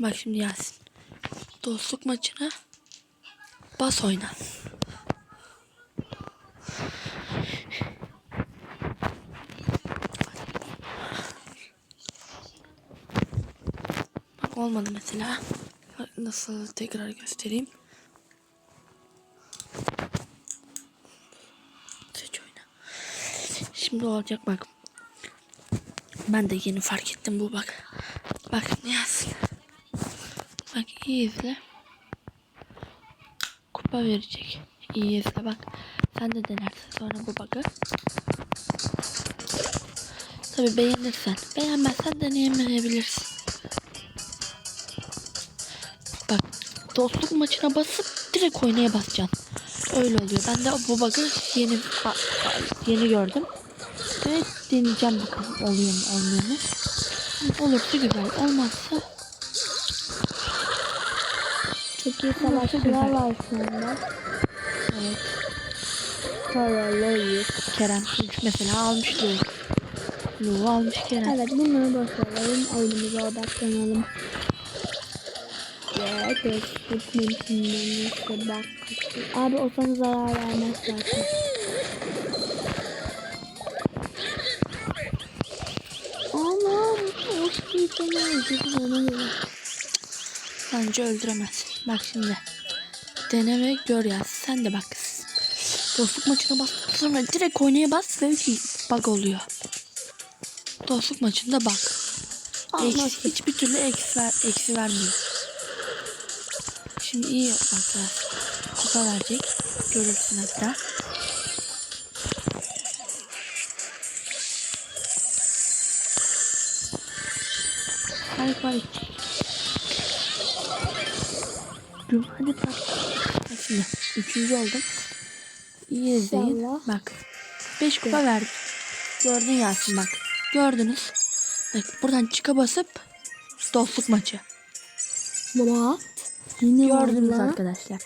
Bak şimdi Yasin. Dostluk maçına bas oyna. Bak olmadı mesela. Nasıl tekrar göstereyim. Seç oyna. Şimdi olacak bak. Ben de yeni fark ettim bu bak. Bak ne yazsın. Bak iyi izle. Kupa verecek. İyi izle bak. Sen de denersin sonra bu bug'ı. Tabi beğenirsen. Beğenmezsen deneyemeyebilirsin. Bak dostluk maçına basıp direkt oynaya basacaksın. Öyle oluyor. Ben de bu bug'ı yeni yeni gördüm. Ve deneyeceğim bakalım oluyor mu olmuyor mu. Olursa güzel. Olmazsa Çok iyi savaşçılar güzel. var anda. Evet. Tara, Lois. Kerem üç mesela almış Lu. Almış Kerem. Evet bunları boşalalım. Oyunumuza odaklanalım. Ve dostluk mümkünlerine işte bak. Abi o sana zarar vermez zaten. Ama o şeyi sana öldürdü ona göre. Bence öldüremez. Bak şimdi. Dene ve gör ya. Sen de bak. Dostluk maçına bas. Sonra direkt oynaya bas ve bug oluyor. Dostluk maçında bak. Eksi, hiçbir türlü eksi, ver, eksi vermiyor. Şimdi iyi bak ya. Kupa verecek. Görürsün hatta. Hadi Dur hadi bak. Bak şimdi. Üçüncü oldum. İyi izleyin. Bak. Beş kupa verdim. Gördün Yasin bak. Gördünüz. Bak buradan çıka basıp dostluk maçı. Baba. Yine Gördünüz arkadaşlar.